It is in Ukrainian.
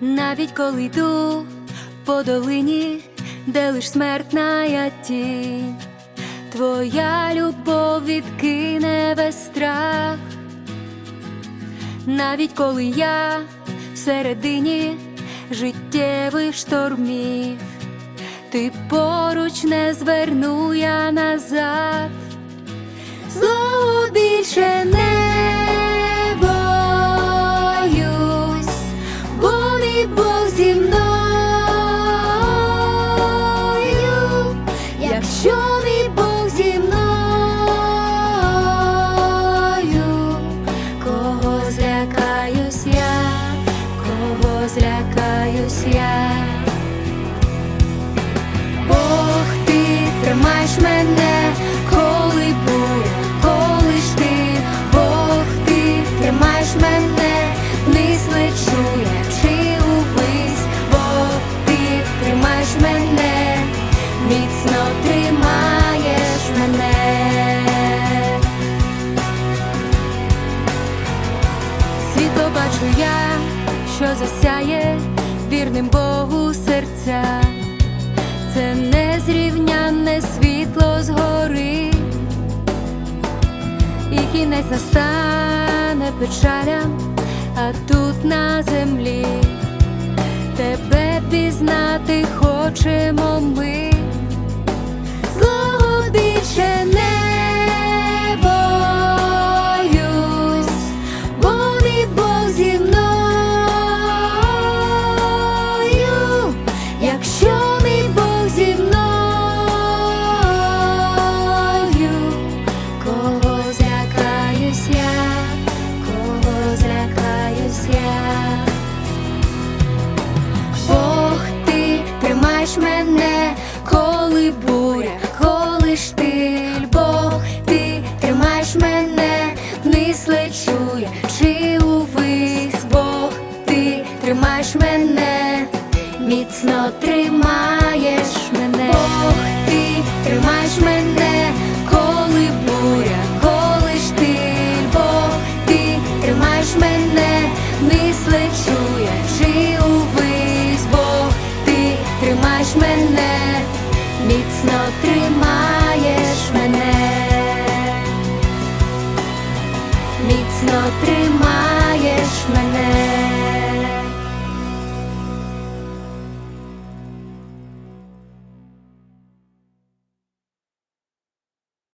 Навіть коли йду по долині, де лиш смертна тінь, твоя любов відкине весь страх, навіть коли я всередині життєвих штормів, ти поруч не зверну я назад, знову більше не злякаюсь я. Бог, ти тримаєш мене, коли буря, коли ж ти, Бог, ти тримаєш мене, вниз лечу, я чи увись, Бог, ти тримаєш мене, міцно тримаєш мене. Світло бачу я, що засяє вірним Богу серця. Це незрівнянне світло згори, і кінець настане печалям, а тут на землі тебе пізнати хочемо. Знаєш мене, коли буря, коли штиль, бо ти тримаєш мене, вниз лечу я чи увись, Бог ти тримаєш мене, міцно тримаєш міцно тримаєш мене, міцно тримаєш мене.